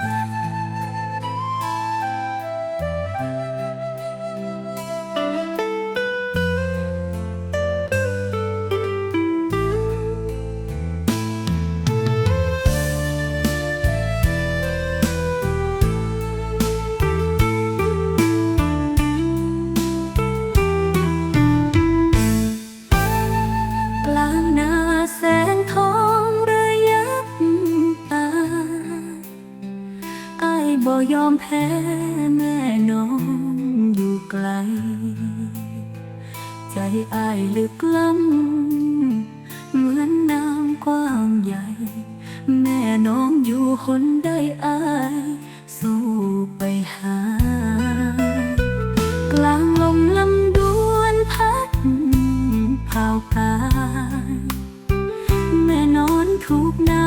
ก ยบ่ยอมแพ้แม่น้องอยู่ไกล ใจอายลึกล้ำเหมือนน้ำกว้างใหญ่ แม่น้องอยู่คนได้อาย สู้ไปหา กลางลมลำดวนพัดเผากาย แม่นอนถูกหนา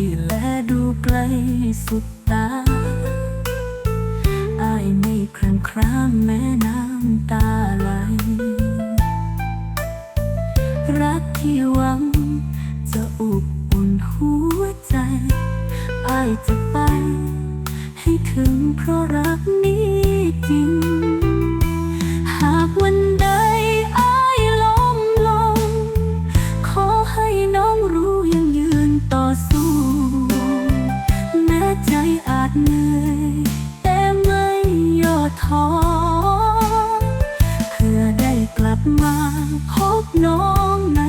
ที่แลดูไกลสุดตาอายไม่ครั่งครามแม้น้ำตาไหล รักที่หวัง จะอบอุ่นหัวใจอายจะไป ให้ถึงเพราะรัก